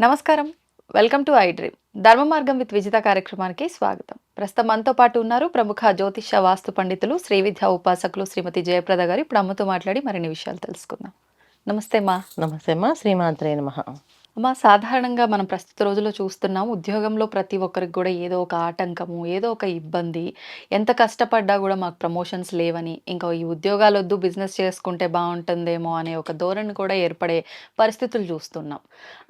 నమస్కారం. Welcome to I Dream. ధర్మ మార్గం విత్ విజిత కార్యక్రమానికి స్వాగతం. ప్రస్తుతం మనతో పాటు ఉన్నారు ప్రముఖ జ్యోతిష వాస్తు పండితులు శ్రీ విద్యా ఉపాసకులు శ్రీమతి జయప్రద గారు. ఇప్పుడు అమ్మతో మాట్లాడి మరిన్ని విషయాలు తెలుసుకుందాం. నమస్తే మా. నమస్తే అమ్మా శ్రీమాత్రే నమ. అమ్మా సాధారణంగా మనం ప్రస్తుత రోజుల్లో చూస్తున్నాం ఉద్యోగంలో ప్రతి ఒక్కరికి కూడా ఏదో ఒక ఆటంకము ఏదో ఒక ఇబ్బంది ఎంత కష్టపడ్డా కూడా మాకు ప్రమోషన్స్ లేవని ఇంకా ఈ ఉద్యోగాలు వద్దు బిజినెస్ చేసుకుంటే బాగుంటుందేమో అనే ఒక ధోరణి కూడా ఏర్పడే పరిస్థితులు చూస్తున్నాం.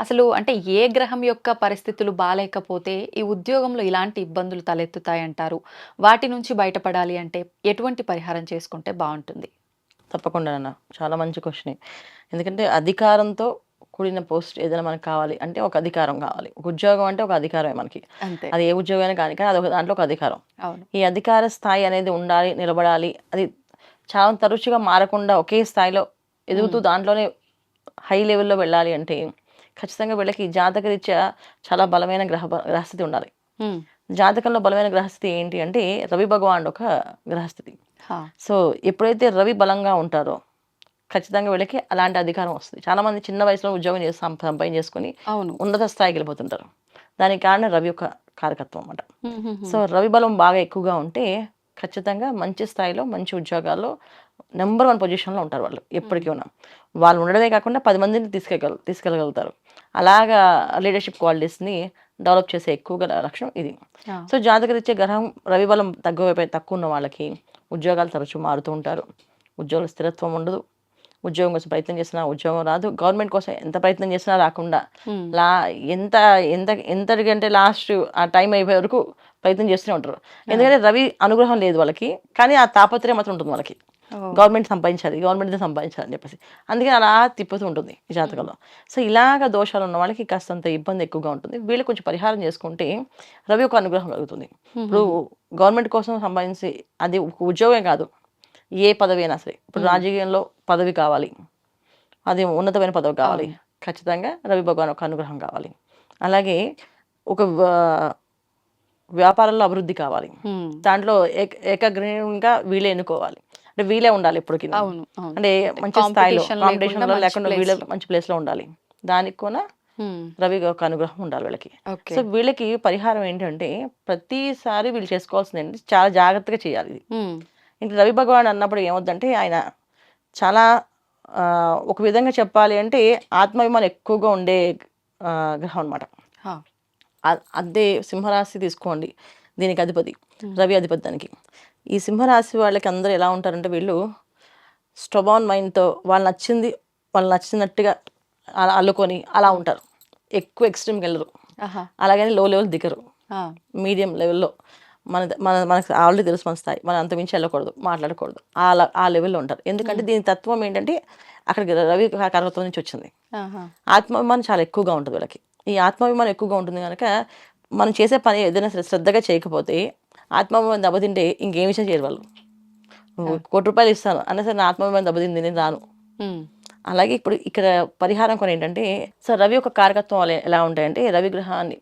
అసలు అంటే ఏ గ్రహం యొక్క పరిస్థితులు బాగాలేకపోతే ఈ ఉద్యోగంలో ఇలాంటి ఇబ్బందులు తలెత్తుతాయంటారు? వాటి నుంచి బయటపడాలి అంటే ఎటువంటి పరిహారం చేసుకుంటే బాగుంటుంది? తప్పకుండా అన్న చాలా మంచి క్వశ్చన్. ఎందుకంటే అధికారంతో కూడిన పోస్ట్ ఏదైనా మనకు కావాలి అంటే ఒక అధికారం కావాలి. ఒక ఉద్యోగం అంటే ఒక అధికారమే మనకి. అంతే. అది ఏ ఉద్యోగమైనా కానీ కానీ అది ఒక దాంట్లో ఒక అధికారం. అవును. ఈ అధికార స్థాయి అనేది ఉండాలి నిలబడాలి అది చాలా తరచుగా మారకుండా ఒకే స్థాయిలో ఎదుగుతూ దాంట్లోనే హై లెవెల్లో వెళ్ళాలి అంటే ఖచ్చితంగా వీళ్ళకి జాతకరీత్యా చాలా బలమైన గ్రహ గ్రహస్థితి ఉండాలి. జాతకంలో బలమైన గ్రహస్థితి ఏంటి అంటే రవి భగవానుడు ఒక గ్రహస్థితి. సో ఎప్పుడైతే రవి బలంగా ఉంటారో ఖచ్చితంగా వీళ్ళకి అలాంటి అధికారం వస్తుంది. చాలా మంది చిన్న వయసులో ఉద్యోగం చేసి సంపాదన చేసుకుని అవును. ఉన్నత స్థాయికి వెళ్ళిపోతుంటారు. దానికి కారణం రవి యొక్క కారకత్వం అన్నమాట. ఉమ్. సో రవి బలం బాగా ఎక్కువగా ఉంటే ఖచ్చితంగా మంచి స్థాయిలో మంచి ఉద్యోగాల్లో నెంబర్ వన్ పొజిషన్లో ఉంటారు వాళ్ళు ఎప్పటికీ ఉన్నా. వాళ్ళు ఉండడమే కాకుండా పది మందిని తీసుకెళ్ళ తీసుకెళ్ళగలుగుతారు. అలాగా లీడర్షిప్ క్వాలిటీస్ని డెవలప్ చేసే ఎక్కువగా లక్షణం ఇది. సో జాతకరీత్యా గ్రహం రవి బలం తక్కువ తక్కువ ఉన్న వాళ్ళకి ఉద్యోగాలు తరచూ మారుతూ ఉంటారు. ఉద్యోగ స్థిరత్వం ఉండదు. ఉద్యోగం కోసం ప్రయత్నం చేసినా ఉద్యోగం రాదు. గవర్నమెంట్ కోసం ఎంత ప్రయత్నం చేసినా రాకుండా. లా ఎంత ఎంత ఎంతకంటే లాస్ట్ ఆ టైం అయిపోయే వరకు ప్రయత్నం చేస్తూనే ఉంటారు. ఎందుకంటే రవి అనుగ్రహం లేదు వాళ్ళకి కానీ ఆ తాపత్రయం మాత్రం ఉంటుంది వాళ్ళకి. గవర్నమెంట్ సంపాదించాలి గవర్నమెంట్ సంపాదించాలి అని చెప్పేసి. అందుకే అలా తిప్పుతూ ఉంటుంది ఈ జాతకంలో. సో ఇలాగ దోషాలు ఉన్న వాళ్ళకి కాస్తంత ఇబ్బంది ఎక్కువగా ఉంటుంది. వీళ్ళు కొంచెం పరిహారం చేసుకుంటే రవి ఒక అనుగ్రహం కలుగుతుంది. ఇప్పుడు గవర్నమెంట్ కోసం సంపాదించి అది ఉద్యోగమే కాదు. ఏ పదవి అయినా సరే. ఇప్పుడు రాజకీయంలో పదవి కావాలి. అది ఉన్నతమైన పదవి కావాలి. ఖచ్చితంగా రవి భగవాన్ ఒక అనుగ్రహం కావాలి. అలాగే ఒక వ్యాపారంలో అభివృద్ధి కావాలి. దాంట్లో ఏక- ఏకగ్రీవంగా వీళ్ళే ఎన్నుకోవాలి. అంటే వీళ్ళే ఉండాలి అవును అంటే మంచి స్థాయిలో కాంపిటీషన్ లేకుండా లేకుండా వీళ్ళే లో. మంచి ప్లేస్లో ఉండాలి. దానికి కూడా. రవి ఒక అనుగ్రహం ఉండాలి వీళ్ళకి. సో వీళ్ళకి పరిహారం ఏంటంటే ప్రతిసారి వీళ్ళు చేసుకోవాల్సింది ఏంటి చాలా జాగ్రత్తగా చేయాలి. ఇది ఇంక రవి భగవాన్ అన్నప్పుడు ఏమవుద్దంటే ఆయన చాలా ఒక విధంగా చెప్పాలి అంటే ఆత్మాభిమానం ఎక్కువగా ఉండే గ్రహం అనమాట. అదే సింహరాశి తీసుకోండి. దీనికి అధిపతి రవి అధిపతి దానికి. ఈ సింహరాశి వాళ్ళకి అందరూ ఎలా ఉంటారంటే వీళ్ళు స్టొబాన్ మైండ్తో వాళ్ళు నచ్చింది వాళ్ళు నచ్చినట్టుగా అలా అల్లుకొని అలా ఉంటారు. ఎక్కువ ఎక్స్ట్రీమ్కి వెళ్ళరు. అలాగని లో లెవెల్ దిగరు. మీడియం లెవెల్లో. మన మన మనకు ఆల్రెడీ తెలుసు మన స్థాయి. మనం అంత మించి వెళ్ళకూడదు మాట్లాడకూడదు. ఆ లెవెల్లో ఉంటారు. ఎందుకంటే దీని తత్వం ఏంటంటే అక్కడికి రవి కరగత్వం నుంచి వచ్చింది. ఆత్మాభిమానం చాలా ఎక్కువగా ఉంటుంది వీళ్ళకి. ఈ ఆత్మాభిమానం ఎక్కువగా ఉంటుంది కనుక మనం చేసే పని ఏదైనా సరే శ్రద్ధగా చేయకపోతే ఆత్మాభిమానం దెబ్బతింటే ఇంకేం విషయం చేయరు వాళ్ళు. కోటి రూపాయలు ఇస్తాను అన్న సరే నా ఆత్మాభిమానం దెబ్బతింది నేను రాను. అలాగే ఇప్పుడు ఇక్కడ పరిహారం కొన్ని ఏంటంటే సో రవి యొక్క కారకత్వం ఎలా ఉంటాయంటే రవి గ్రహాన్ని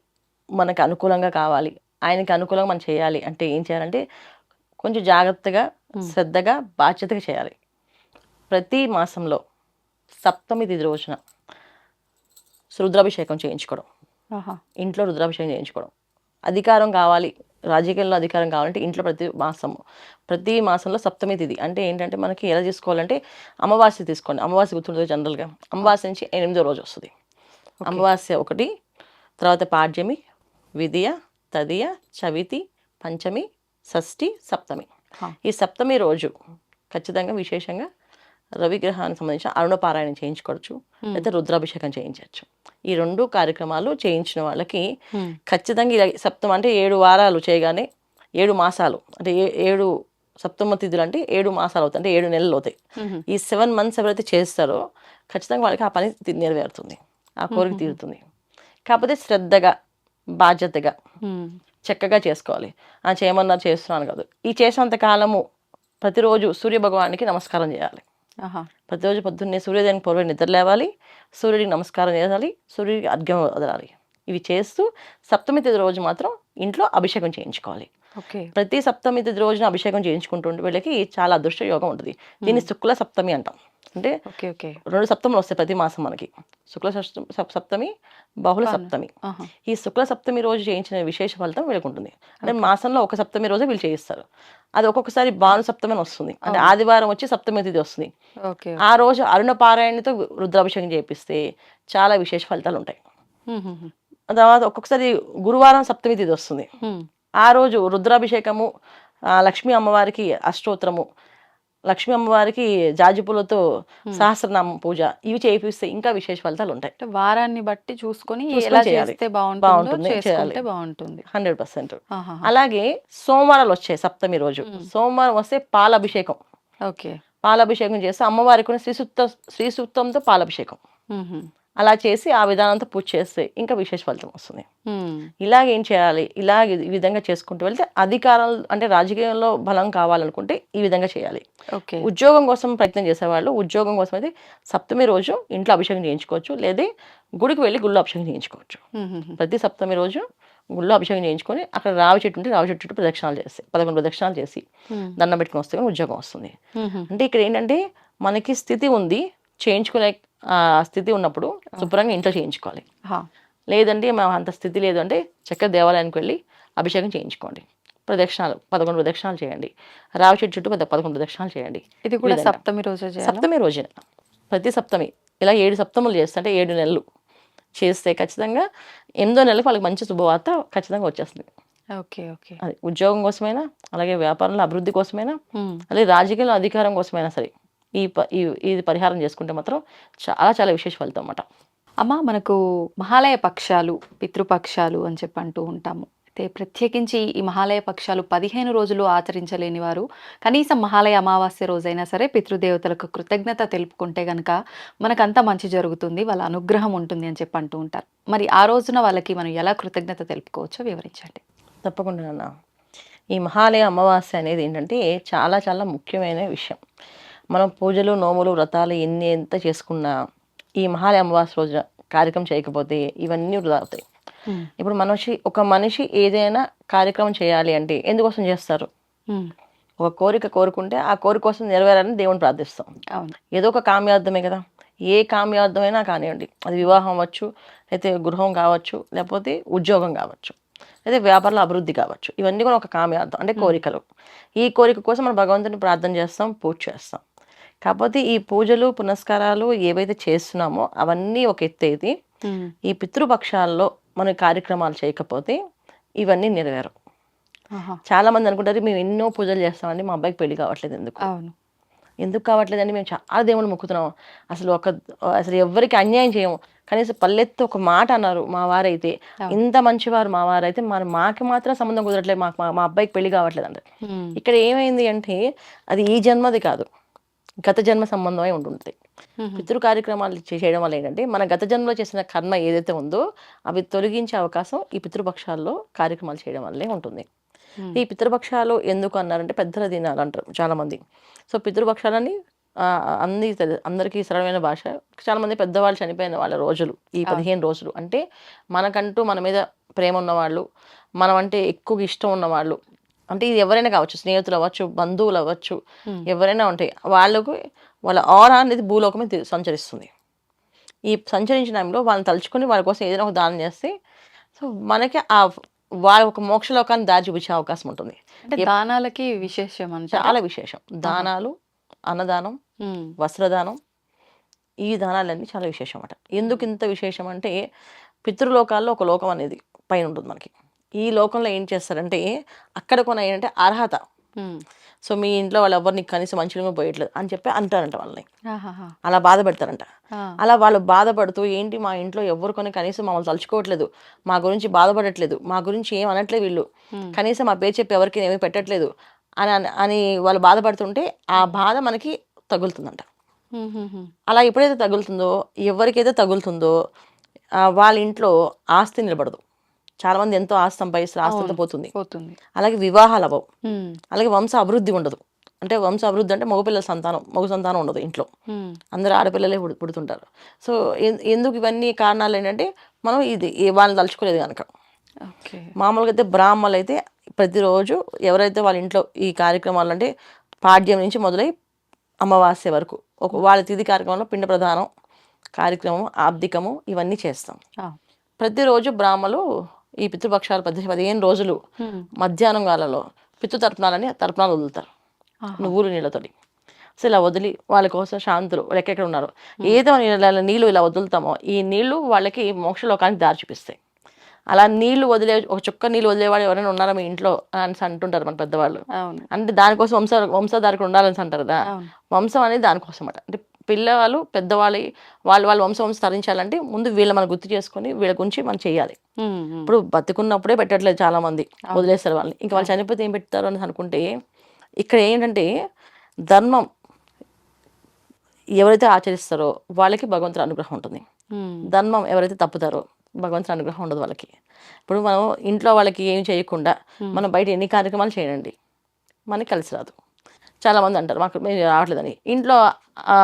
మనకు అనుకూలంగా కావాలి. ఆయనకి అనుకూలంగా మనం చేయాలి అంటే ఏం చేయాలంటే కొంచెం జాగ్రత్తగా శ్రద్ధగా బాధ్యతగా చేయాలి. ప్రతి మాసంలో సప్తమి తిథి రోజున రుద్రాభిషేకం చేయించుకోవడం. ఇంట్లో రుద్రాభిషేకం చేయించుకోవడం. అధికారం కావాలి రాజకీయాల్లో అధికారం కావాలంటే ఇంట్లో ప్రతి మాసము ప్రతి మాసంలో సప్తమి తిథి అంటే ఏంటంటే మనకి ఎలా చేసుకోవాలంటే అమావాస్య తీసుకోండి. అమావాస్య గుర్తుంటుంది జనరల్గా? అమావాస్య నుంచి ఎనిమిదో రోజు వస్తుంది. అమావాస్య ఒకటి తర్వాత పాడ్యమి విధియ తదియ చవితి పంచమి షష్ఠి సప్తమి. ఈ సప్తమి రోజు ఖచ్చితంగా విశేషంగా రవి గ్రహానికి సంబంధించిన అరుణపారాయణం చేయించుకోవచ్చు. లేదా రుద్రాభిషేకం చేయించవచ్చు. ఈ రెండు కార్యక్రమాలు చేయించిన వాళ్ళకి. ఖచ్చితంగా ఇలా సప్తమ అంటే ఏడు వారాలు చేయగానే ఏడు మాసాలు అంటే ఏ- ఏడు సప్తమ తిథులు అంటే ఏడు మాసాలు అవుతాయి అంటే ఏడు నెలలు అవుతాయి. ఈ సెవెన్ మంత్స్ ఎవరైతే చేస్తారో ఖచ్చితంగా వాళ్ళకి ఆ పని నెరవేరుతుంది. ఆ కోరిక తీరుతుంది. కాకపోతే శ్రద్ధగా బాధ్యతగా. చక్కగా చేసుకోవాలి. ఆ చేయమన్నారు చేస్తున్నాను కాదు. ఈ చేసినంత కాలము ప్రతిరోజు సూర్య భగవానికి నమస్కారం చేయాలి. ఆహా. ప్రతిరోజు పొద్దున్నే సూర్యోదయానికి పూర్వం నిద్ర లేవాలి. సూర్యుడికి నమస్కారం చేయాలి. సూర్యుడికి అర్ఘ్యం వదలాలి. ఇవి చేస్తూ సప్తమి తిథి రోజు మాత్రం ఇంట్లో అభిషేకం చేయించుకోవాలి. ఓకే. ప్రతి సప్తమి తిథి రోజున అభిషేకం చేయించుకుంటుంటే వీళ్ళకి చాలా అదృష్ట యోగం ఉంటుంది. దీన్ని శుక్ల సప్తమి అంటాం. అంటే ఓకే ఓకే. రెండు సప్తములు వస్తాయి ప్రతి మాసం మనకి. శుక్ల సప్తమి బహుళ. సప్తమి. ఈ శుక్ల సప్తమి రోజు చేయించిన విశేష ఫలితం వీళ్ళకి ఉంటుంది అంటే మాసంలో ఒక సప్తమి రోజే వీళ్ళు చేయిస్తారు. అది ఒక్కొక్కసారి భాను సప్తమి వస్తుంది. అంటే ఆదివారం వచ్చి సప్తమి తిథి వస్తుంది. ఆ రోజు అరుణ పారాయణతో రుద్రాభిషేకం చేపిస్తే చాలా విశేష ఫలితాలు ఉంటాయి. తర్వాత ఒక్కొక్కసారి గురువారం సప్తమి తిథి వస్తుంది. ఆ రోజు రుద్రాభిషేకము లక్ష్మీ అమ్మవారికి అష్టోత్తరము లక్ష్మీ అమ్మవారికి జాజిపూలతో సహస్రనామం పూజ ఇవి చేపిస్తే ఇంకా విశేష ఫలితాలు ఉంటాయి. వారాన్ని బట్టి చూసుకొని ఎలా. చేస్తే బాగుంటుందో బాగుంటుంది, హండ్రెడ్ పర్సెంట్. అలాగే సోమవారాలు వచ్చాయి సప్తమి రోజు. సోమవారం వస్తే పాలాభిషేకం. ఓకే. పాలాభిషేకం చేస్తే అమ్మవారికి కూడా శ్రీ సూక్త శ్రీ సూక్తంతో పాలాభిషేకం. అలా చేసి ఆ విధానంతో పూజ చేస్తే ఇంకా విశేష ఫలితం వస్తుంది. ఇలాగ చేయాలి ఇలాగ ఈ విధంగా చేసుకుంటూ వెళ్తే అధికారం అంటే రాజకీయంలో బలం కావాలనుకుంటే ఈ విధంగా చేయాలి ఓకే ఉద్యోగం కోసం ప్రయత్నం చేసేవాళ్ళు ఉద్యోగం కోసం అయితే సప్తమి రోజు ఇంట్లో అభిషేకం చేయించుకోవచ్చు లేదా గుడికి వెళ్ళి గుళ్ళో అభిషేకం చేయించుకోవచ్చు. ప్రతి సప్తమి రోజు గుళ్ళో అభిషేకం చేయించుకొని అక్కడ రావి చెట్టు ఉంటే రావి చెట్టు చుట్టూ ప్రదక్షిణాలు చేసి పదకొండు ప్రదక్షిణాలు చేసి. దండం పెట్టుకుని వస్తే కానీ ఉద్యోగం వస్తుంది. అంటే ఇక్కడ ఏంటంటే మనకి స్థితి ఉంది చేయించుకునే స్థితి ఉన్నప్పుడు శుభ్రంగా ఇంట్లో చేయించుకోవాలి. హా. లేదంటే మేము అంత స్థితి లేదు అంటే చక్కగా దేవాలయానికి వెళ్ళి అభిషేకం చేయించుకోండి. ప్రదక్షిణాలు పదకొండు ప్రదక్షిణాలు చేయండి. రావి చెట్టు చుట్టూ పెద్ద పదకొండు ప్రదక్షిణాలు చేయండి. ఇది కూడా. సప్తమి రోజే సప్తమి రోజున ప్రతి సప్తమి. ఇలా ఏడు సప్తములు చేస్తే అంటే ఏడు నెలలు చేస్తే ఖచ్చితంగా ఎనిమిదో నెలలకు వాళ్ళకి మంచి శుభవార్త ఖచ్చితంగా వచ్చేస్తుంది. Okay okay. అది ఉద్యోగం కోసమైనా అలాగే వ్యాపారంలో అభివృద్ధి కోసమైనా. అలాగే రాజకీయంలో అధికారం కోసమైనా సరే ఈ ప- ఈ ఇది పరిహారం చేసుకుంటే మాత్రం చాలా చాలా విశేష ఫలితం అన్నమాట. అమ్మ మనకు మహాలయ పక్షాలు పితృపక్షాలు అని చెప్పి అంటూ ఉంటాము. అయితే ప్రత్యేకించి ఈ మహాలయ పక్షాలు పదిహేను రోజులు ఆచరించలేని వారు కనీసం మహాలయ అమావాస్య రోజైనా సరే పితృదేవతలకు కృతజ్ఞత తెలుపుకుంటే గనక మనకంతా మంచి జరుగుతుంది వాళ్ళ అనుగ్రహం ఉంటుంది అని చెప్పి అంటూ ఉంటారు. మరి ఆ రోజున వాళ్ళకి మనం ఎలా కృతజ్ఞత తెలుపుకోవచ్చో వివరించండి. తప్పకుండా నాన్న ఈ మహాలయ అమావాస్య అనేది ఏంటంటే చాలా చాలా ముఖ్యమైన విషయం. మనం పూజలు నోములు వ్రతాలు ఎన్ని ఎంత చేసుకున్నా ఈ మహాలయ అమావాస్య రోజున కార్యక్రమం చేయకపోతే ఇవన్నీ వృధా అవుతాయి. ఇప్పుడు మనిషి ఒక మనిషి ఏదైనా కార్యక్రమం చేయాలి అంటే ఎందుకోసం చేస్తారు. ఒక కోరిక కోరుకుంటే ఆ కోరిక కోసం నెరవేరాలని దేవుని ప్రార్థిస్తాం. ఏదో ఒక కామ్యార్థమే కదా. ఏ కామ్యార్థమైనా కానివ్వండి అది వివాహం అవ్వచ్చు అయితే గృహం కావచ్చు లేకపోతే ఉద్యోగం కావచ్చు అయితే వ్యాపారంలో అభివృద్ధి కావచ్చు ఇవన్నీ కూడా ఒక కామ్యార్థం అంటే కోరికలు. ఈ కోరిక కోసం మనం భగవంతుని ప్రార్థన చేస్తాం పూజ చేస్తాం. కాకపోతే ఈ పూజలు పునస్కారాలు ఏవైతే చేస్తున్నామో అవన్నీ ఒక ఎత్తు అయితే హ్మ్. ఈ పితృపక్షాల్లో మన కార్యక్రమాలు చేయకపోతే ఇవన్నీ నెరవేరు. చాలా మంది అనుకుంటారు మేము ఎన్నో పూజలు చేస్తామండి మా అబ్బాయికి పెళ్ళి కావట్లేదు ఎందుకు? ఎందుకు కావట్లేదండి? మేము చాలా దేవుని మొక్కుతున్నాం. అసలు ఒక అసలు ఎవరికి అన్యాయం చేయము. కనీసం పల్లెత్తు ఒక మాట అన్నారు మా వారైతే. ఇంత మంచివారు మా వారైతే మరి మాకి మాత్రం సంబంధం కుదరట్లేదు. మాకు మా- మా అబ్బాయికి పెళ్ళి కావట్లేదు అంటే. ఇక్కడ ఏమైంది అంటే అది ఈ జన్మది కాదు. గత జన్మ సంబంధమై ఉంటుంది. పితృ కార్యక్రమాలు చేయడం వల్ల ఏంటంటే మన గత జన్మలో చేసిన కర్మ ఏదైతే ఉందో అవి తొలగించే అవకాశం ఈ పితృపక్షాల్లో కార్యక్రమాలు చేయడం వల్లే ఉంటుంది. ఈ పితృపక్షాలు ఎందుకు అన్నారంటే పెద్దల దినాలు అంటారు చాలా మంది సో పితృపక్షాలని అన్ని అందరికీ సరళమైన భాష. చాలా మంది పెద్దవాళ్ళు చనిపోయిన వాళ్ళ రోజులు ఈ పదిహేను రోజులు. అంటే మనకంటూ మన మీద ప్రేమ ఉన్నవాళ్ళు మనం అంటే ఎక్కువ ఇష్టం ఉన్నవాళ్ళు అంటే ఇది ఎవరైనా కావచ్చు స్నేహితులు అవ్వచ్చు బంధువులు అవ్వచ్చు Hmm. ఎవరైనా ఉంటాయి వాళ్ళకు వాళ్ళ ఆరా అనేది భూలోకమే సంచరిస్తుంది. ఈ సంచరించిన టైంలో వాళ్ళని తలుచుకొని వాళ్ళ కోసం ఏదైనా ఒక దానం చేస్తే సో మనకి ఆ వాళ్ళ ఒక మోక్షలోకాన్ని దారి చూపించే అవకాశం ఉంటుంది. అంటే దానాలకి విశేషం చాలా విశేషం. దానాలు అన్నదానం వస్త్రదానం ఈ దానాలన్నీ చాలా విశేషం అన్నమాట. ఎందుకు ఇంత విశేషం అంటే పితృలోకాల్లో ఒక లోకం అనేది పైన ఉంటుంది మనకి. ఈ లోకంలో ఏం చేస్తారంటే అక్కడ కొన ఏంటంటే అర్హత సో మీ ఇంట్లో వాళ్ళు ఎవరిని కనీసం మంచిగా పోయట్లేదు అని చెప్పి అంటారంట వాళ్ళని. అలా బాధ పెడతారంట అలా వాళ్ళు బాధపడుతూ ఏంటి మా ఇంట్లో ఎవరు కొని కనీసం మమ్మల్ని తలుచుకోవట్లేదు. మా గురించి బాధపడట్లేదు. మా గురించి ఏం అనట్లేదు వీళ్ళు. కనీసం మా పేరు చెప్పి ఎవరికి ఏమీ పెట్టట్లేదు. అని అని- వాళ్ళు బాధపడుతుంటే ఆ బాధ మనకి తగులుతుందంట. అలా ఎప్పుడైతే తగులుతుందో ఎవరికైతే తగులుతుందో వాళ్ళ ఇంట్లో ఆస్తి నిలబడదు. చాలా మంది ఎంతో ఆస్తి సంపాదిస్తారు ఆస్తి అంతా పోతుంది. అలాగే వివాహాలు అవ్వవు. అలాగే వంశ అభివృద్ధి ఉండదు. అంటే వంశ అభివృద్ధి అంటే మగపిల్లల సంతానం మగ సంతానం ఉండదు ఇంట్లో. అందరూ ఆడపిల్లలే పుడు- పుడుతుంటారు. సో ఎందుకు ఇవన్నీ కారణాలు ఏంటంటే మనం ఇది వాళ్ళని తలుచుకోలేదు కనుక మామూలుగా అయితే బ్రాహ్మణులు అయితే ప్రతిరోజు ఎవరైతే వాళ్ళ ఇంట్లో ఈ కార్యక్రమాలు అంటే పాడ్యం నుంచి మొదలై అమావాస్య వరకు ఒక వాళ్ళ తిథి కార్యక్రమంలో పిండ ప్రధానం కార్యక్రమం ఆబ్దికము ఇవన్నీ చేస్తాం. ప్రతిరోజు బ్రాహ్మలు ఈ పితృపక్షాలు పద్దెనిమిది పదిహేను రోజులు. మధ్యాహ్నం కాలంలో పితృ తర్పణాలని తర్పణాలు వదులుతారు. నువ్వులు నీళ్ళతోటి. సో ఇలా వదిలి వాళ్ళ కోసం శాంతులు వాళ్ళు ఎక్కడెక్కడ ఉన్నారు ఏదో నీళ్ళ ఇలా వదులుతామో ఈ నీళ్ళు వాళ్ళకి మోక్షలోకానికి దారి చూపిస్తాయి. అలా నీళ్ళు వదిలే ఒక చుక్క నీళ్ళు వదిలేవాడు ఎవరైనా ఉన్నారా మీ ఇంట్లో అని అంటుంటారు మన పెద్దవాళ్ళు? అంటే దానికోసం వంశ వంశధారకు ఉండాలని అంటారు కదా? వంశం అనేది దానికోసం అంటే పిల్లవాళ్ళు పెద్దవాళ్ళు వాళ్ళు వాళ్ళ వంశం వంశం తరించాలంటే ముందు వీళ్ళ మనం గుర్తు చేసుకొని వీళ్ళ గురించి మనం చేయాలి. ఇప్పుడు బతుకున్నప్పుడే పెట్టట్లేదు చాలా మంది వదిలేస్తారు వాళ్ళని. ఇంకా వాళ్ళు చనిపోతే ఏం పెడతారు అని అనుకుంటే ఇక్కడ ఏంటంటే ధర్మం ఎవరైతే ఆచరిస్తారో వాళ్ళకి భగవంతుడి అనుగ్రహం ఉంటుంది. ధర్మం ఎవరైతే తప్పుతారో భగవంతుడి అనుగ్రహం ఉండదు వాళ్ళకి. ఇప్పుడు మనం ఇంట్లో వాళ్ళకి ఏం చేయకుండా మనం బయట ఎన్ని కార్యక్రమాలు చేయండి మనకి కలిసి రాదు. చాలా మంది అంటారు మాకు మేము రావట్లేదని. ఇంట్లో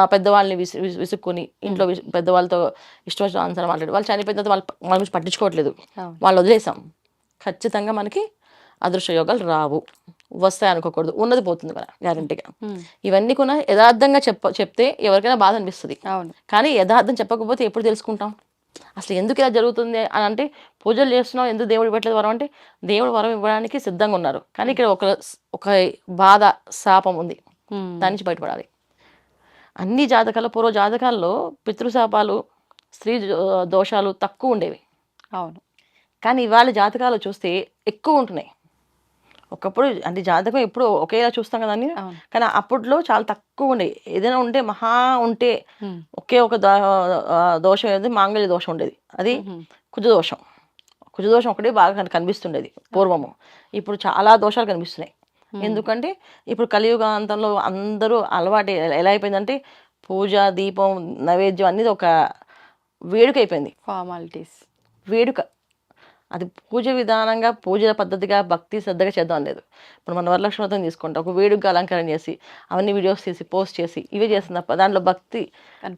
పెద్దవాళ్ళని విసు విసు- విసుక్కుని ఇంట్లో పెద్దవాళ్ళతో ఇష్టం వచ్చిన ఆన్సర్ మాట్లాడి వాళ్ళు చనిపోయిన తర్వాత వాళ్ళు వాళ్ళ గురించి పట్టించుకోవట్లేదు. వాళ్ళు వదిలేసాం. ఖచ్చితంగా మనకి అదృశ్య యోగాలు రావు. వస్తాయి అనుకోకూడదు. ఉన్నది పోతుంది మన గ్యారంటీగా. ఇవన్నీ కూడా యథార్థంగా చెప్ప చెప్తే ఎవరికైనా బాధ అనిపిస్తుంది. కానీ యథార్థం చెప్పకపోతే ఎప్పుడు తెలుసుకుంటాం? అసలు ఎందుకు ఇలా జరుగుతుంది అని అంటే పూజలు చేస్తున్నాం ఎందుకు దేవుడు ఇవ్వట్లేదు వరం అంటే దేవుడు వరం ఇవ్వడానికి సిద్ధంగా ఉన్నారు. కానీ ఇక్కడ ఒక ఒక బాధ శాపం ఉంది. దాని నుంచి బయటపడాలి. అన్ని జాతకాల్లో పూర్వ జాతకాల్లో పితృశాపాలు స్త్రీ దోషాలు తక్కువ ఉండేవి. అవును. కానీ ఇవాళ జాతకాలు చూస్తే ఎక్కువ ఉంటున్నాయి. ఒకప్పుడు అంటే జాతకం ఎప్పుడు ఒకేలా చూస్తాం కదా అన్ని అవును. కానీ అప్పట్లో చాలా తక్కువ ఉండేవి ఏదైనా ఉంటే మహా ఉంటే. ఒకే ఒక దోషం ఏది? మాంగళ్య దోషం ఉండేది. అది. కుజ దోషం. కుజ దోషం ఒకటే బాగా కన్- కనిపిస్తుండేది పూర్వము. ఇప్పుడు చాలా దోషాలు కనిపిస్తున్నాయి. ఎందుకంటే ఇప్పుడు కలియుగాంతంలో అందరూ అలవాటు ఎలా అయిపోయిందంటే పూజ దీపం నైవేద్యం అనేది ఒక వేడుక అయిపోయింది. ఫార్మాలిటీస్. వేడుక. అది పూజ విధానంగా పూజ పద్ధతిగా భక్తి శ్రద్ధగా చేద్దాం లేదు ఇప్పుడు మన వరలక్ష్మి వ్రతం తీసుకుంటాం ఒక వేడుకగా అలంకరణ చేసి అవన్నీ వీడియోస్ తీసి పోస్ట్ చేసి ఇవే చేస్తుంది తప్ప దాంట్లో భక్తి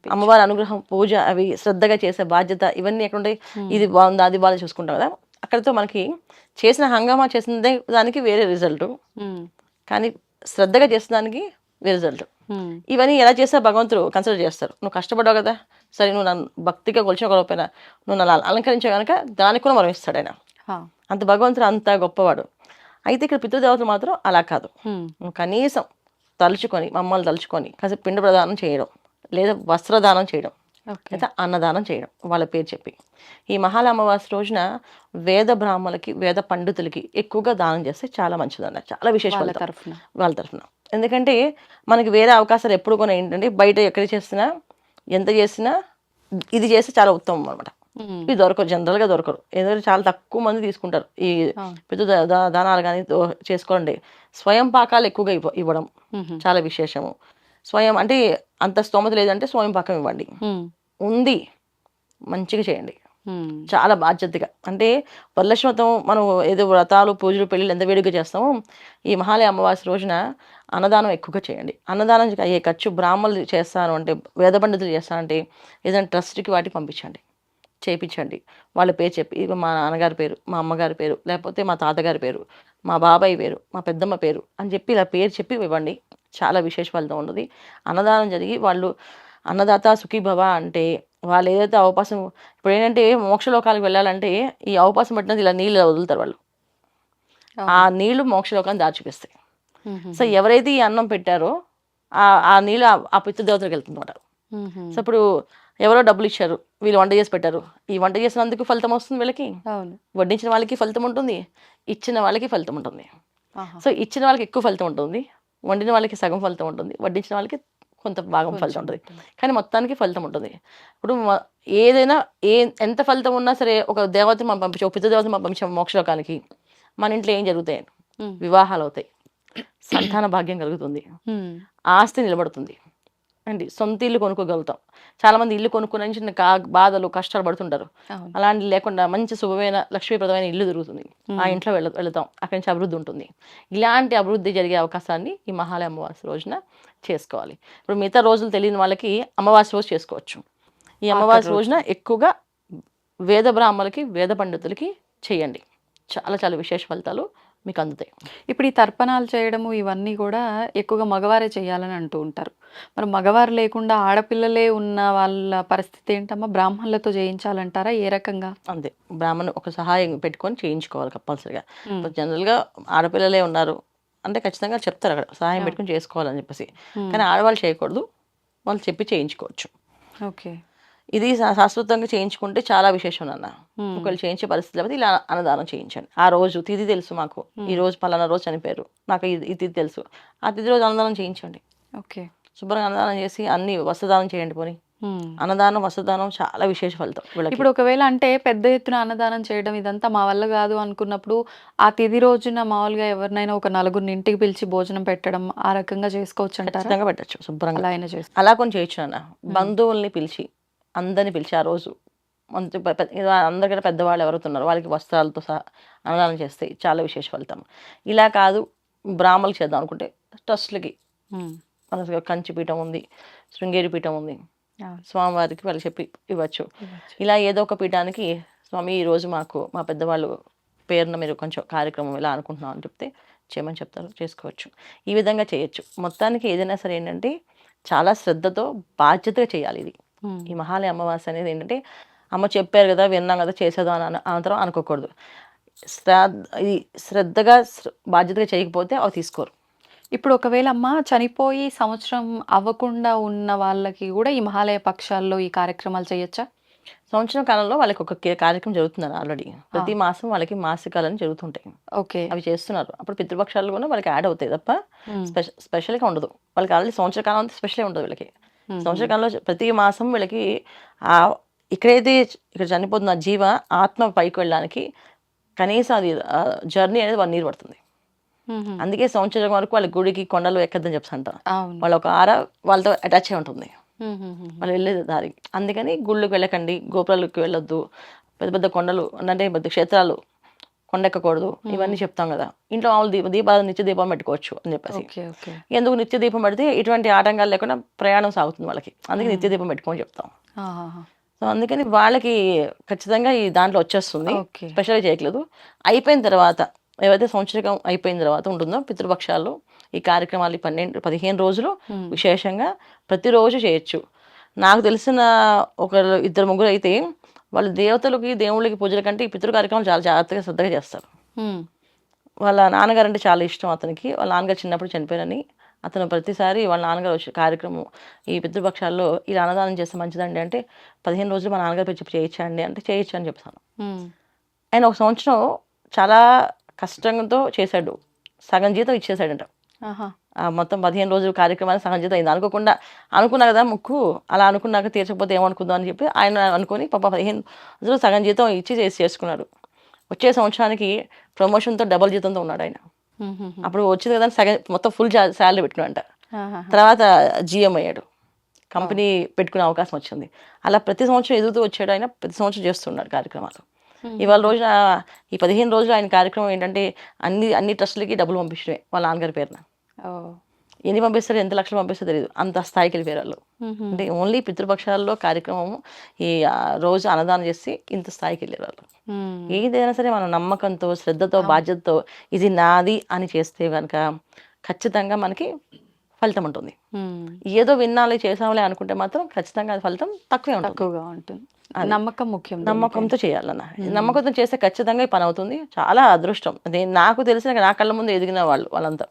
అమ్మవారి అనుగ్రహం పూజ అవి శ్రద్ధగా చేసే బాధ్యత ఇవన్నీ ఎక్కడ ఉంటాయి ఇది బాగుందా? అది బాగా చూసుకుంటాం కదా. అక్కడితో మనకి చేసిన హంగామా చేసిన దానికి వేరే రిజల్ట్. కానీ శ్రద్ధగా చేసిన దానికి రిజల్ట్. ఇవన్నీ ఎలా చేస్తే భగవంతుడు కన్సిడర్ చేస్తారు? నువ్వు కష్టపడ్డావు కదా. సరే నువ్వు నన్ను భక్తిగా కొలిచిన నువ్వు నన్ను అలంకరించావు కనుక దానికి కూడా మనం ఇస్తాడు ఆయన. అంత భగవంతుడు అంత గొప్పవాడు. అయితే ఇక్కడ పితృదేవతలు మాత్రం అలా కాదు. కనీసం తలుచుకొని మమ్మల్ని తలుచుకొని కాసేపు పిండ ప్రదానం చేయడం లేదా వస్త్రదానం చేయడం లేదా అన్నదానం చేయడం వాళ్ళ పేరు చెప్పి. ఈ మహాల అమావాస్య రోజున వేద బ్రాహ్మలకి వేద పండితులకి ఎక్కువగా దానం చేస్తే చాలా మంచిదన్న చాలా విశేష వాళ్ళ ఫలితం. తరఫున. వాళ్ళ తరఫున. ఎందుకంటే మనకి వేరే అవకాశాలు ఎప్పుడు కూడా ఏంటంటే బయట ఎక్కడ చేసినా ఎంత చేసినా ఇది చేస్తే చాలా ఉత్తమం అనమాట. ఇవి దొరకరు జనరల్గా దొరకరు ఎందుకంటే చాలా తక్కువ మంది తీసుకుంటారు ఈ అవును. పితృ దా- దా- దానాలు కానీ చేసుకోండి స్వయం పాకాలు ఎక్కువగా ఇవ్వ ఇవ్వడం. చాలా విశేషము స్వయం అంటే అంత స్తోమత లేదంటే స్వయం పాకం ఇవ్వండి. ఉంది మంచిగా చేయండి. చాలా బాధ్యతగా. అంటే వరలక్ష్మి మనం ఏదో వ్రతాలు పూజలు పెళ్ళిళ్ళు ఎంత వేడుకగా చేస్తామో ఈ మహాలయ అమావాస్య రోజున అన్నదానం ఎక్కువగా చేయండి. అన్నదానం అయ్యే ఖర్చు బ్రాహ్మణులు చేస్తాను అంటే వేద పండితులు చేస్తానంటే ఏదైనా ట్రస్ట్కి వాటికి పంపించండి. చేయించండి వాళ్ళ పేరు చెప్పి ఇవి మా నాన్నగారి పేరు మా అమ్మగారి పేరు లేకపోతే మా తాతగారి పేరు మా బాబాయ్ పేరు మా పెద్దమ్మ పేరు అని చెప్పి ఇలా పేరు చెప్పి ఇవ్వండి. చాలా విశేష ఫలితం ఉన్నది. అన్నదానం జరిగి వాళ్ళు అన్నదాత సుఖీభవ అంటే వాళ్ళు ఏదైతే అవకాశం ఇప్పుడు ఏంటంటే మోక్షలోకాలకు వెళ్ళాలంటే ఈ అవకాశం పట్టినది ఇలా నీళ్ళు వదులుతారు వాళ్ళు. ఆ నీళ్ళు మోక్షలోకాన్ని దారి చూపిస్తాయి ఉహు. సో ఎవరైతే ఈ అన్నం పెట్టారో ఆ ఆ నీళ్ళు ఆ- పితృదేవతలకు వెళ్తుందన్నమాట. సో ఇప్పుడు ఎవరో డబ్బులు ఇచ్చారు వీళ్ళు వంట చేసి పెట్టారు. ఈ వంట చేసినందుకు ఫలితం వస్తుంది వీళ్ళకి. వడ్డించిన వాళ్ళకి ఫలితం ఉంటుంది ఇచ్చిన వాళ్ళకి ఫలితం ఉంటుంది. సో ఇచ్చిన వాళ్ళకి ఎక్కువ ఫలితం ఉంటుంది వండిన వాళ్ళకి సగం ఫలితం ఉంటుంది వడ్డించిన వాళ్ళకి కొంత భాగం ఫలితం ఉంటుంది. కానీ మొత్తానికి ఫలితం ఉంటుంది. ఇప్పుడు ఏదైనా ఏ ఎంత ఫలితం ఉన్నా సరే ఒక దేవతని మనం పంపించాం ఒక పిత దేవతని మనం పంపించాం మోక్షలోకానికి మన ఇంట్లో ఏం జరుగుతాయి. వివాహాలు అవుతాయి. సంతాన భాగ్యం కలుగుతుంది. ఆస్తి నిలబడుతుంది. అండి సొంత ఇల్లు కొనుక్కోగలుగుతాం. చాలా మంది ఇల్లు కొనుక్కుని చిన్న కా బాధలు కష్టాలు పడుతుంటారు. అలాంటి లేకుండా మంచి శుభమైన లక్ష్మీప్రదమైన ఇల్లు దొరుకుతుంది. ఆ ఇంట్లో వెళ్ళ వెళతాం. అక్కడి నుంచి అభివృద్ధి ఉంటుంది. ఇలాంటి అభివృద్ధి జరిగే అవకాశాన్ని ఈ మహాలయ అమావాస్య రోజున చేసుకోవాలి. ఇప్పుడు మిగతా రోజులు తెలియని వాళ్ళకి అమావాస్య రోజు చేసుకోవచ్చు. ఈ అమావాస్య రోజున ఎక్కువగా వేద బ్రాహ్మలకి వేద పండితులకి చేయండి. చాలా చాలా విశేష ఫలితాలు మీకు అందుతాయి. ఇప్పుడు ఈ తర్పణాలు చేయడము ఇవన్నీ కూడా ఎక్కువగా మగవారే చేయాలని అంటూ ఉంటారు. మరి మగవారు లేకుండా ఆడపిల్లలే ఉన్న వాళ్ళ పరిస్థితి ఏంటమ్మా? బ్రాహ్మణులతో చేయించాలంటారా? ఏ రకంగా? అంతే. బ్రాహ్మణ్ ఒక సహాయం పెట్టుకొని చేయించుకోవాలి కంపల్సరీగా. జనరల్గా ఆడపిల్లలే ఉన్నారు. అంటే ఖచ్చితంగా చెప్తారు అక్కడ. సహాయం పెట్టుకొని చేసుకోవాలని చెప్పేసి. మ్మ్. కానీ ఆడవాళ్ళు చేయకూడదు. వాళ్ళు చెప్పి చేయించుకోవచ్చు. ఓకే. ఇది శాశ్వతంగా చేయించుకుంటే చాలా విశేషం అన్న మ్మ్. ఒకవేళ చేయించే పరిస్థితి లేకపోతే ఇలా అన్నదానం చేయించండి. ఆ రోజు తిథి తెలుసు మాకు. ఈ రోజు పలానా రోజు చనిపోయారు. నాకు ఈ తిథి తెలుసు. ఆ తిథి రోజు అన్నదానం చేయించండి. ఓకే. శుభ్రంగా అన్నదానం చేసి అన్ని వస్త్రదానం చేయండి పోని. అన్నదానం వస్త్రదానం చాలా విశేష ఫలితం ఇప్పుడు ఒకవేళ అంటే పెద్ద ఎత్తున అన్నదానం చేయడం ఇదంతా మా వల్ల కాదు అనుకున్నప్పుడు ఆ తిది రోజున మామూలుగా ఎవరినైనా ఒక నలుగురిని ఇంటికి పిలిచి భోజనం పెట్టడం ఆ రకంగా చేసుకోవచ్చు ఖచ్చితంగా పెట్టచ్చు శుభ్రంగా. అలా అయినా చేసుకో అలా కొన్ని చేయొచ్చు అన్న బంధువుల్ని పిలిచి అందరిని పిలిచి ఆ రోజు మంచి పెద్దవాళ్ళు ఎవరైతే ఉన్నారో వాళ్ళకి వస్త్రాలతో సహా అన్నదానం చేస్తే చాలా విశేష ఫలితం. ఇలా కాదు బ్రాహ్మణులు చేద్దాం అనుకుంటే ట్రస్ట్లకి. కంచి పీఠం ఉంది శృంగేరి పీఠం ఉంది. స్వామివారికి వాళ్ళు చెప్పి ఇవ్వచ్చు. ఇలా ఏదో ఒక పీఠానికి స్వామి ఈ రోజు మాకు మా పెద్దవాళ్ళు పేరున మీరు కొంచెం కార్యక్రమం ఇలా అనుకుంటున్నాం అని చెప్తే చేయమని చెప్తారు చేసుకోవచ్చు. ఈ విధంగా చేయొచ్చు. మొత్తానికి ఏదైనా సరే ఏంటంటే చాలా శ్రద్ధతో బాధ్యతగా చేయాలి ఇది. ఈ మహాలయ అమావాస్య అనేది ఏంటంటే అమ్మ చెప్పారు కదా విన్నాం కదా చేసేదాం అని అన- అనంతరం అనుకోకూడదు. శ్రద్ధ ఇది శ్రద్ధగా శ్ర- బాధ్యతగా చేయకపోతే అవి తీసుకోరు. ఇప్పుడు ఒకవేళ అమ్మ చనిపోయి సంవత్సరం అవ్వకుండా ఉన్న వాళ్ళకి కూడా ఈ మహాలయ పక్షాల్లో ఈ కార్యక్రమాలు చేయొచ్చా? సంవత్సరం కాలంలో వాళ్ళకి ఒక కే- కార్యక్రమం జరుగుతున్నారు ఆల్రెడీ. ప్రతి మాసం వాళ్ళకి మాసికాలని జరుగుతుంటాయి. ఓకే. అవి చేస్తున్నారు. అప్పుడు పితృపక్షాలు కూడా వాళ్ళకి యాడ్ అవుతాయి తప్ప మ్మ్. స్పెషల్ స్పెషల్గా ఉండదు. వాళ్ళకి ఆల్రెడీ సంవత్సర కాలం అంతా స్పెషల్గా ఉండదు వీళ్ళకి. మ్మ్. సంవత్సర కాలంలో ప్రతి మాసం వీళ్ళకి ఆ ఇక్కడైతే ఇక్కడ చనిపోతున్న జీవ ఆత్మ పైకి వెళ్ళడానికి కనీసం అది జర్నీ అనేది వన్ ఇయర్ పడుతుంది. అందుకే సంవత్సరం వరకు వాళ్ళ గుడికి కొండలు ఎక్కద్దని చెప్పి అంటాం. వాళ్ళ ఒక ఆర వాళ్ళతో అటాచ్ అయి ఉంటుంది. వాళ్ళు వెళ్ళేది దారి. అందుకని గుళ్ళకి వెళ్ళకండి గోపురాలకు వెళ్ళొద్దు. పెద్ద పెద్ద కొండలు అంటే పెద్ద క్షేత్రాలు కొండెక్కకూడదు. ఇవన్నీ చెప్తాం కదా. ఇంట్లో మామూలు దీప దీపాలు నిత్య దీపం పెట్టుకోవచ్చు అని చెప్పేసి. ఎందుకు నిత్య దీపం పెడితే ఇటువంటి ఆటంకాలు లేకుండా ప్రయాణం సాగుతుంది వాళ్ళకి. అందుకే నిత్య దీపం పెట్టుకొని చెప్తాం. సో అందుకని వాళ్ళకి ఖచ్చితంగా ఈ దాంట్లో వచ్చేస్తుంది. ఓకే. స్పెషల్గా చేయట్లేదు. అయిపోయిన తర్వాత ఏవైతే సంవత్సరం అయిపోయిన తర్వాత ఉంటుందో పితృపక్షాల్లో ఈ కార్యక్రమాలు ఈ పన్నెండు పదిహేను రోజులు. విశేషంగా ప్రతిరోజు చేయొచ్చు నాకు తెలిసిన ఒకరు ఇద్దరు ముగ్గురు అయితే వాళ్ళు దేవతలకి దేవుళ్ళకి పూజల కంటే ఈ పితృ కార్యక్రమాలు చాలా జాగ్రత్తగా శ్రద్ధగా చేస్తారు. వాళ్ళ నాన్నగారు అంటే చాలా ఇష్టం అతనికి వాళ్ళ నాన్నగారు చిన్నప్పుడు చనిపోయారని అతను ప్రతిసారి వాళ్ళ నాన్నగారు వచ్చే కార్యక్రమం ఈ పితృపక్షాల్లో ఇలా అన్నదానం చేస్తే మంచిదండి అంటే పదిహేను రోజులు మా నాన్నగారు చెప్పి చేయొచ్చండి అంటే చేయొచ్చు అని చెప్తాను. ఆయన ఒక సంవత్సరం చాలా కష్టంతో చేశాడు. సగం జీతం ఇచ్చేసాడంట మొత్తం పదిహేను రోజులు కార్యక్రమానికి సగం జీతం అయింది. అనుకోకుండా అనుకున్నా కదా ముక్కు అలా అనుకున్నాక తీర్చకపోతే ఏమనుకుందాం అని చెప్పి ఆయన అనుకొని పాప పదిహేను రోజులు సగం జీతం ఇచ్చి చేసి చేసుకున్నాడు. వచ్చే సంవత్సరానికి ప్రమోషన్తో డబల్ జీతంతో ఉన్నాడు ఆయన. అప్పుడు వచ్చింది కదా సగం మొత్తం ఫుల్ శాలరీ పెట్టుకున్నాడంట. తర్వాత జిఎం అయ్యాడు. కంపెనీ పెట్టుకునే అవకాశం వచ్చింది. అలా ప్రతి సంవత్సరం ఎదుగుతూ వచ్చాడు ఆయన ప్రతి సంవత్సరం చేస్తున్నాడు కార్యక్రమాలు. ఇవాళ రోజున ఈ పదిహేను రోజులు ఆయన కార్యక్రమం ఏంటంటే అన్ని అన్ని ట్రస్టులకి డబ్బులు పంపించడమే వాళ్ళ నాన్నగారి పేరున. ఎన్ని పంపిస్తారు ఎంత లక్షలు పంపిస్తారో తెలియదు అంత స్థాయికి వెళ్ళిపోయారు వాళ్ళు. అంటే ఓన్లీ పితృపక్షాల్లో కార్యక్రమం ఈ రోజు అన్నదానం చేసి ఇంత స్థాయికి వెళ్ళారు వాళ్ళు. ఏదైనా సరే మనం నమ్మకంతో శ్రద్ధతో బాధ్యతతో ఇది నాది అని చేస్తే కనుక ఖచ్చితంగా మనకి ఫలితం ఉంటుంది. ఏదో విన్నాలి చేసాంలే అనుకుంటే మాత్రం ఖచ్చితంగా ఫలితం తక్కువే ఉంటుంది. తక్కువగా ఉంటుంది. నమ్మకం ముఖ్యం నమ్మకంతో చేయాలన్న. నమ్మకంతో చేస్తే ఖచ్చితంగా ఈ పని అవుతుంది. చాలా అదృష్టం. అదే నాకు తెలిసిన నా కళ్ళ ముందు ఎదిగిన వాళ్ళు వాళ్ళంతా.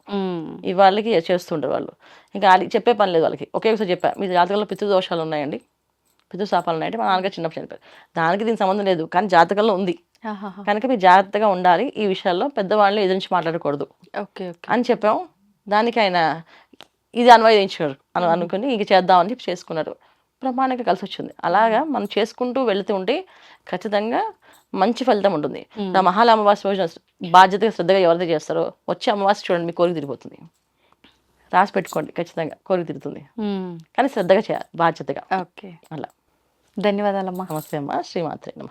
ఈ వాళ్ళకి చేస్తుంటారు వాళ్ళు. ఇంకా వాళ్ళకి చెప్పే పని లేదు వాళ్ళకి. ఒకే ఒకసారి చెప్పా మీ జాతకంలో పితృదోషాలు ఉన్నాయండి? పితృశాపాలు ఉన్నాయంటే మా నాన్నగారు చిన్నప్పుడు చనిపోయారు దానికి దీనికి సంబంధం లేదు కానీ జాతకంలో ఉంది. కనుక మీరు జాగ్రత్తగా ఉండాలి. ఈ విషయాల్లో పెద్దవాళ్ళు ఎదురించి మాట్లాడకూడదు. Okay okay. అని చెప్పాం. దానికి ఆయన ఇది అన్వయించారు అని అనుకుని ఇంక చేద్దామని చెప్పి చేసుకున్నారు. ప్రమాణంగా కలిసి వచ్చింది అలాగా మనం చేసుకుంటూ వెళుతూ ఉంటే ఖచ్చితంగా మంచి ఫలితం ఉంటుంది నా మహాల అమావాస్య రోజున బాధ్యతగా శ్రద్ధగా ఎవరైతే చేస్తారో వచ్చే అమావాస్య చూడండి మీ కోరిక తిరిగిపోతుంది రాసి పెట్టుకోండి ఖచ్చితంగా కోరిక తిరుగుతుంది. కానీ శ్రద్ధగా చేయాలి బాధ్యతగా ఓకే అలా ధన్యవాదాలమ్మా నమస్తే అమ్మ శ్రీమాత్రే నమ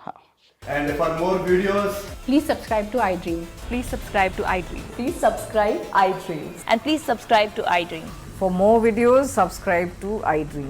And for more videos, Please subscribe to iDream. Please subscribe to iDream. Please subscribe iDream. And please subscribe to iDream. For more videos, subscribe to iDream.